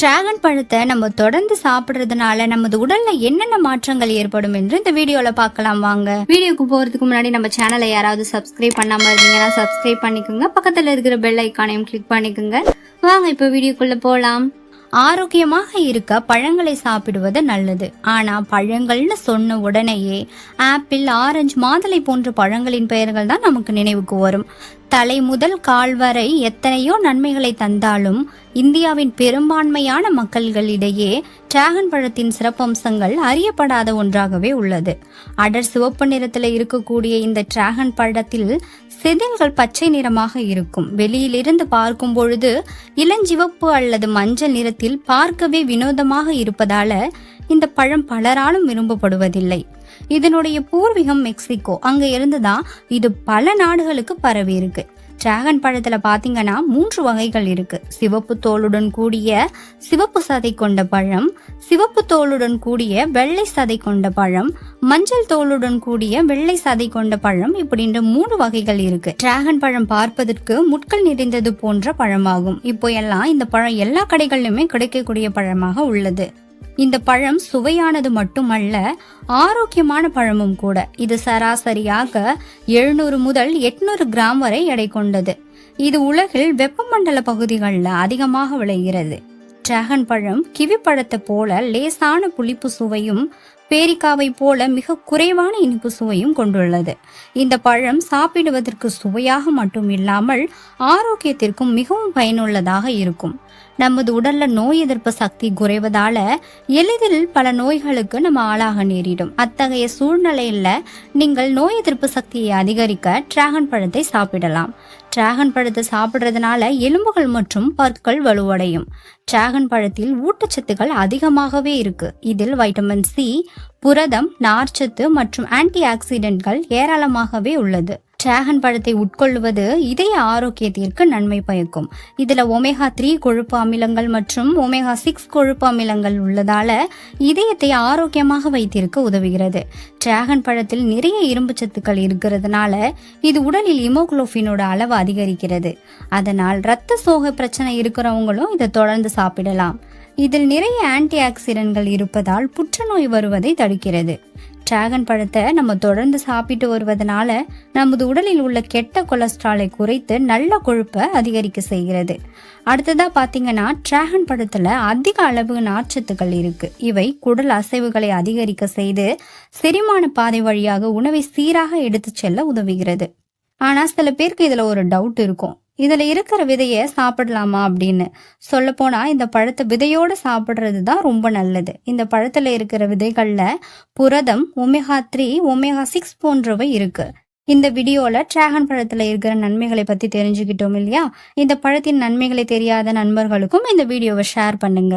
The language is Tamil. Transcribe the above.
டிராகன் பழத்தை நம்ம தொடர்ந்து சாப்பிடுறதுனால நமது உடல்ல என்னென்ன மாற்றங்கள் ஏற்படும் என்று இந்த வீடியோல பார்க்கலாம் வாங்க. வீடியோக்கு போறதுக்கு முன்னாடி நம்ம சேனலை யாராவது சப்ஸ்கிரைப் பண்ணாம இருந்தீங்கன்னா சப்ஸ்கிரைப் பண்ணிக்கோங்க. பக்கத்துல இருக்கிற பெல் ஐக்கானையும் கிளிக் பண்ணிக்கோங்க. வாங்க இப்போ வீடியோக்குள்ள போலாம். ஆரோக்கியமாக இருக்க பழங்களை சாப்பிடுவது நல்லது. ஆனா பழங்கள்னு சொன்ன உடனேயே ஆப்பிள் ஆரஞ்சு மாதுளை போன்ற பழங்களின் பெயர்கள் தான் நமக்கு நினைவுக்கு வரும். தலை முதல் கால் வரை எத்தனையோ நன்மைகளை தந்தாலும் இந்தியாவின் பெரும்பான்மையான மக்கள்களிடையே டிராகன் பழத்தின் சிறப்பம்சங்கள் அறியப்படாத ஒன்றாகவே உள்ளது. அடர் சிவப்பு நிறத்தில் இருக்கக்கூடிய இந்த டிராகன் பழத்தில் செதில்கள் பச்சை நிறமாக இருக்கும். வெளியிலிருந்து பார்க்கும் பொழுது இளஞ்சிவப்பு அல்லது மஞ்சள் நிறத்தில் பார்க்கவே வினோதமாக இருப்பதால இந்த பழம் பலராலும் விரும்பப்படுவதில்லை. இதனுடைய பூர்வீகம் மெக்சிகோ. அங்க இருந்துதான் இது பல நாடுகளுக்கு பரவி இருக்கு டிராகன் பழத்தில் பார்த்தீங்கன்னா மூன்று வகைகள் இருக்குது சிவப்பு தோலுடன் கூடிய சிவப்பு சதை கொண்ட பழம் சிவப்பு தோலுடன் கூடிய வெள்ளை சதை கொண்ட பழம் மஞ்சள் தோலுடன் கூடிய வெள்ளை சதை கொண்ட பழம் இப்படின்ற மூணு வகைகள் இருக்கு. டிராகன் பழம் பார்ப்பதற்கு முட்கள் நிறைந்தது போன்ற பழமாகும். இப்போ எல்லாம் இந்த பழம் எல்லா கடைகளிலுமே கிடைக்கக்கூடிய பழமாக உள்ளது. இந்த பழம் சுவையானது மட்டுமல்ல ஆரோக்கியமான பழமும் கூட. இது சராசரியாக எழுநூறு முதல் எட்நூறு கிராம் வரை எடை கொண்டது. இது உலகில் வெப்பமண்டல பகுதிகளில் அதிகமாக விளைகிறது. டிராகன் பழம் கிவி பழத்தை போல லேசான புளிப்பு சுவையும் பேரிக்காவை போல மிக குறைவான இனிப்பு சுவையும் கொண்டுள்ளது. இந்த பழம் சாப்பிடுவதற்கு சுவையாக மட்டும் இல்லாமல் ஆரோக்கியத்திற்கும் மிகவும் பயனுள்ளதாக இருக்கும். நமது உடல்ல நோய் எதிர்ப்பு சக்தி குறைவதால எளிதில் பல நோய்களுக்கு நம்ம ஆளாக நேரிடும். அத்தகைய சூழ்நிலையில நீங்கள் நோய் எதிர்ப்பு சக்தியை அதிகரிக்க டிராகன் பழத்தை சாப்பிடலாம். டிராகன் பழத்தை சாப்பிட்றதுனால எலும்புகள் மற்றும் பற்கள் வலுவடையும். டிராகன் பழத்தில் ஊட்டச்சத்துக்கள் அதிகமாகவே இருக்கு. இதில் வைட்டமின் சி புரதம் நார்ச்சத்து மற்றும் ஆன்டி ஆக்சிடென்ட்கள் ஏராளமாகவே உள்ளது. டிராகன் பழத்தை உட்கொள்வது இதய ஆரோக்கியத்திற்கு நன்மை பயக்கும். இதுல ஒமேகா த்ரீ கொழுப்பு அமிலங்கள் மற்றும் ஒமேகா சிக்ஸ் கொழுப்பு அமிலங்கள் உள்ளதால இதயத்தை ஆரோக்கியமாக வைத்திருக்க உதவுகிறது. டிராகன் பழத்தில் நிறைய இரும்பு சத்துக்கள் இருக்கிறதுனால இது உடலில் இமோகுளோபினோட அளவு அதிகரிக்கிறது. அதனால் இரத்த சோகை பிரச்சனை இருக்கிறவங்களும் இதை தொடர்ந்து சாப்பிடலாம். இதில் நிறைய ஆன்டி ஆக்சிடென்ட்கள் இருப்பதால் புற்றுநோய் வருவதை தடுக்கிறது. டிராகன் பழத்தை நம்ம தொடர்ந்து சாப்பிட்டு வருவதனால நமது உடலில் உள்ள கெட்ட கொலஸ்ட்ராலை குறைத்து நல்ல கொழுப்பை அதிகரிக்க செய்கிறது. அடுத்ததா பாத்தீங்கன்னா டிராகன் பழத்துல அதிக அளவு நார்ச்சத்துக்கள் இருக்கு. இவை குடல் அசைவுகளை அதிகரிக்க செய்து செரிமான பாதை வழியாக உணவை சீராக எடுத்து செல்ல உதவுகிறது. ஆனா சில பேருக்கு இதுல ஒரு டவுட் இருக்கும். இதுல இருக்கிற விதைய சாப்பிடலாமா அப்படின்னு சொல்ல போனா இந்த பழத்தை விதையோடு சாப்பிடுறது தான் ரொம்ப நல்லது. இந்த பழத்துல இருக்கிற விதைகள்ல புரதம் ஒமேகா த்ரீ ஒமேகா சிக்ஸ் போன்றவை இருக்கு. இந்த வீடியோல டிராகன் பழத்துல இருக்கிற நன்மைகளை பத்தி தெரிஞ்சுக்கிட்டோம் இல்லையா? இந்த பழத்தின் நன்மைகளை தெரியாத நண்பர்களுக்கும் இந்த வீடியோவை ஷேர் பண்ணுங்க.